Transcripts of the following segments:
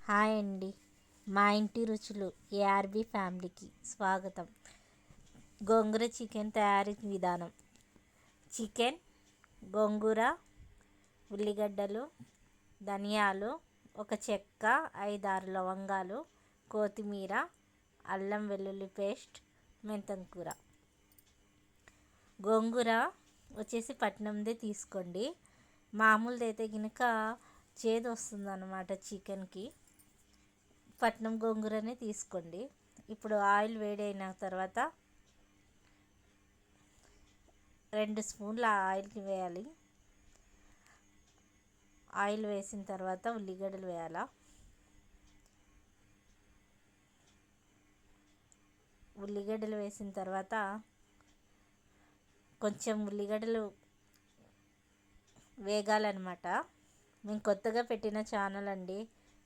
Hi అండి. మా ఇంటి రుచులు ఏఆర్బి ఫ్యామిలీకి స్వాగతం. గోంగూర చికెన్ తయారీ విధానం. చికెన్ గోంగూర ఉల్లిగడ్డలు ధనియాలు ఒక చెక్క ఐదారు లవంగాలు కొత్తిమీర అల్లం వెల్లుల్లి పేస్ట్ మెంతం కూర. గోంగూర వచ్చేసి పట్నందే తీసుకోండి. మామూలుది అయితే కనుక చేదు వస్తుంది అన్నమాట చికెన్కి. పట్నం గోంగూరనే తీసుకోండి. ఇప్పుడు ఆయిల్ వేడైన తర్వాత రెండు స్పూన్ల ఆయిల్కి వేయాలి. ఆయిల్ వేసిన తర్వాత ఉల్లిగడ్డలు వేయాలా. ఉల్లిగడ్డలు వేసిన తర్వాత కొంచెం ఉల్లిగడ్డలు వేగాలన్నమాట. మేము కొత్తగా పెట్టిన ఛానల్ అండి.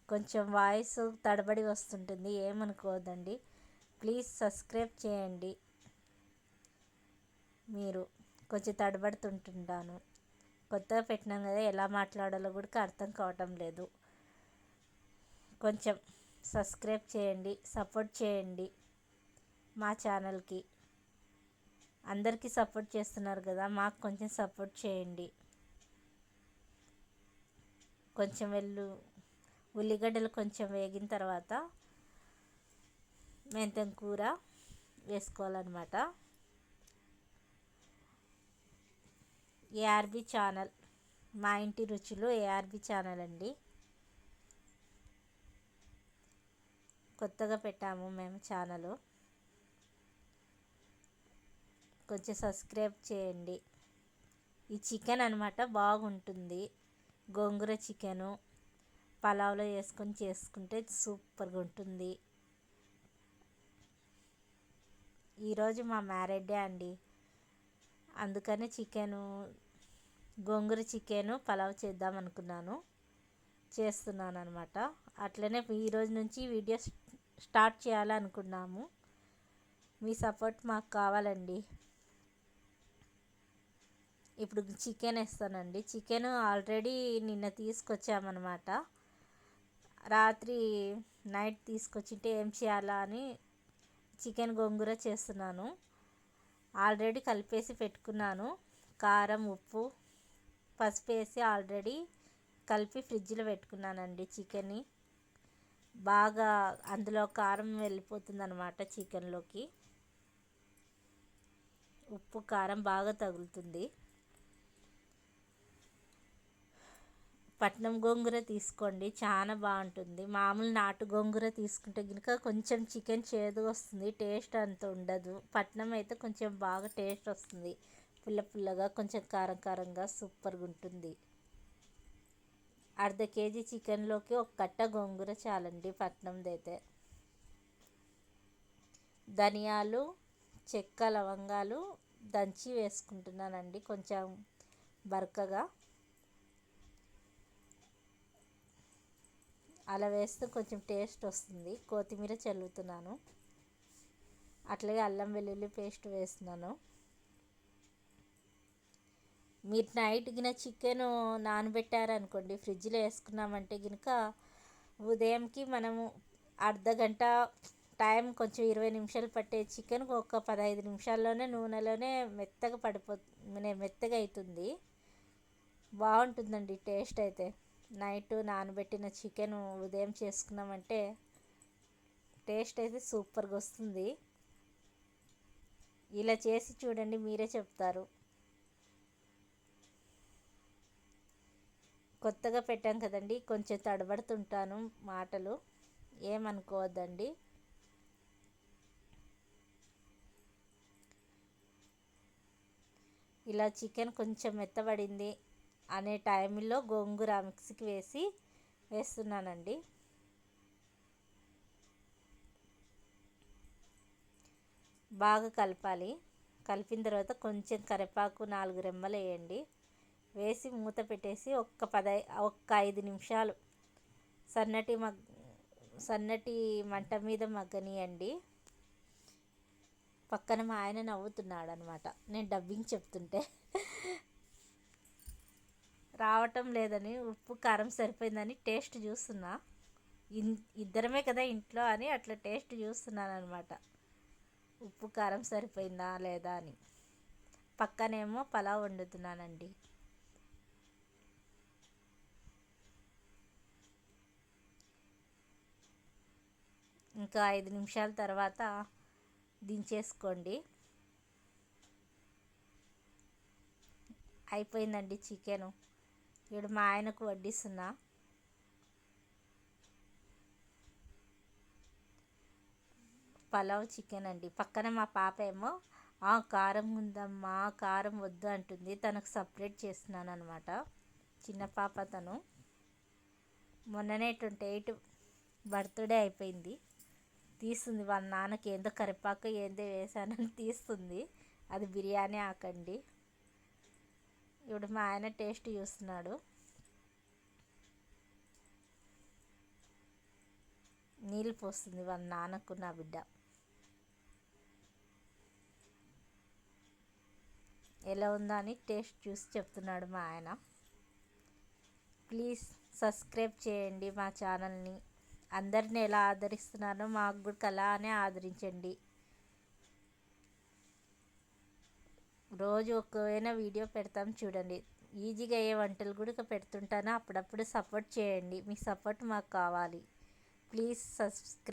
కొంచెం వాయిస్ తడబడి వస్తుంటుంది ఏమనుకోవద్దండి. ప్లీజ్ సబ్స్క్రైబ్ చేయండి. మీరు కొంచెం తడబడుతుంటుంటాను కొత్తగా పెట్టినాం కదా ఎలా మాట్లాడాలో కూడా అర్థం కావటం లేదు. కొంచెం సబ్స్క్రైబ్ చేయండి సపోర్ట్ చేయండి మా ఛానల్కి. అందరికీ సపోర్ట్ చేస్తున్నారు కదా మాకు కొంచెం సపోర్ట్ చేయండి. కొంచెం వెళ్ళు ఉల్లిగడ్డలు కొంచెం వేగిన తర్వాత మెంతం కూర వేసుకోవాలన్నమాట. ఏఆర్బి ఛానల్ మా ఇంటి రుచులు ఏఆర్బి ఛానల్ అండి. కొత్తగా పెట్టాము మేము ఛానల్ కొంచెం సబ్స్క్రైబ్ చేయండి. ఈ చికెన్ అనమాట బాగుంటుంది. గోంగూర చికెను పలావ్లో వేసుకొని చేసుకుంటే సూపర్గా ఉంటుంది. ఈరోజు మా మ్యారేజ్ డే అండి. అందుకనే చికెను గోంగూర చికెను పలావ్ చేద్దాం అనుకున్నాను. చేస్తున్నాను అనమాట అట్లనే ఈరోజు నుంచి వీడియో స్టార్ట్ చేయాలనుకున్నాము. మీ సపోర్ట్ మాకు కావాలండి. ఇప్పుడు చికెన్ వేస్తానండి. చికెన్ ఆల్రెడీ నిన్న తీసుకొచ్చామన్నమాట. రాత్రి నైట్ తీసుకొచ్చింటే ఏం చేయాలా అని చికెన్ గోంగూర చేస్తున్నాను. ఆల్రెడీ కలిపేసి పెట్టుకున్నాను. కారం ఉప్పు పసుపు వేసి ఆల్రెడీ కలిపి ఫ్రిడ్జ్లో పెట్టుకున్నానండి చికెన్ని. బాగా అందులో కారం వెళ్ళిపోతుంది అనమాట చికెన్లోకి. ఉప్పు కారం బాగా తగులుతుంది. పట్నం గోంగూర తీసుకోండి చాలా బాగుంటుంది. మామూలు నాటు గోంగూర తీసుకుంటే కనుక కొంచెం చికెన్ చేదు వస్తుంది టేస్ట్ అంత ఉండదు. పట్నం అయితే కొంచెం బాగా టేస్ట్ వస్తుంది. పుల్ల పుల్లగా కొంచెం కారం కారంగా సూపర్గా ఉంటుంది. అర్ధ కేజీ చికెన్లోకి ఒక కట్ట గోంగూర చాలండి పట్నంది అయితే. ధనియాలు చెక్క లవంగాలు దంచి వేసుకుంటున్నానండి కొంచెం బరకగా. అలా వేస్తే కొంచెం టేస్ట్ వస్తుంది. కొత్తిమీర చల్లుతున్నాను. అట్లాగే అల్లం వెల్లుల్లి పేస్ట్ వేస్తున్నాను. మీరు నైట్ గిన చికెన్ నానబెట్టారనుకోండి ఫ్రిడ్జ్లో వేసుకున్నామంటే కనుక ఉదయంకి మనము అర్ధ గంట టైం కొంచెం ఇరవై నిమిషాలు పట్టే చికెన్ ఒక పదహైదు నిమిషాల్లోనే నూనెలోనే మెత్తగా పడిపో మెత్తగా అవుతుంది బాగుంటుందండి టేస్ట్ అయితే. నైట్ నానబెట్టిన చికెన్ ఉదయం చేసుకున్నామంటే టేస్ట్ అయితే సూపర్గా వస్తుంది. ఇలా చేసి చూడండి మీరే చెప్తారు. కొత్తగా పెట్టాం కదండి కొంచెం తడబడుతుంటాను మాటలు. ఏమనుకోవద్దండి. ఇలా చికెన్ కొంచెం మెత్తబడింది. అనే టైంలో గోంగూర మిక్సీకి వేసి వేస్తున్నానండి. బాగా కలపాలి. కలిపిన తర్వాత కొంచెం కరివేపాకు నాలుగు రెమ్మలు వేయండి. వేసి మూత పెట్టేసి ఒక్క పద ఒక్క ఐదు నిమిషాలు సన్నటి మగ్ సన్నటి మంట మీద మగ్గనియండి. పక్కన మా ఆయన నవ్వుతున్నాడు అనమాట నేను డబ్బింగ్ చెప్తుంటే. రావటం లేదని ఉప్పు కారం సరిపోయిందని టేస్ట్ చూస్తున్నా. ఇద్దరమే కదా ఇంట్లో అని అట్లా టేస్ట్ చూస్తున్నాను అనమాట ఉప్పు కారం సరిపోయిందా లేదా అని. పక్కనేమో పలావ్ వండుతున్నానండి. ఇంకా ఐదు నిమిషాల తర్వాత దించేసుకోండి. అయిపోయిందండి చికెను. ఇప్పుడు మా ఆయనకు వడ్డిస్తున్నా. పలావ్ చికెన్ అండి. పక్కన మా పాప ఏమో ఆ కారం ఉందమ్మా కారం వద్దు అంటుంది. తనకు సపరేట్ చేస్తున్నాను అనమాట చిన్న పాప తను. మొన్ననే ట్వంటీ ఎయిట్ బర్త్డే అయిపోయింది. తీస్తుంది వాళ్ళ నాన్నకి ఏందో కరివేపాకు ఏందో వేసానని తీస్తుంది. అది బిర్యానీ ఆకండి. ఇప్పుడు మా ఆయన టేస్ట్ చూస్తున్నాడు. నీళ్ళు పోస్తుంది వాళ్ళ నాన్నకు నా బిడ్డ. ఎలా ఉందా అని టేస్ట్ చూసి చెప్తున్నాడు మా ఆయన. ప్లీజ్ సబ్స్క్రైబ్ చేయండి మా ఛానల్ని. అందరిని ఎలా ఆదరిస్తున్నారో మాకు కూడా అలానే ఆదరించండి. రోజు ఒకవేళ వీడియో పెడతాం చూడండి. ఈజీగా ఏ వంటలు కూడా పెడుతుంటానో. అప్పుడప్పుడు సపోర్ట్ చేయండి. మీ సపోర్ట్ మాకు కావాలి. Please subscribe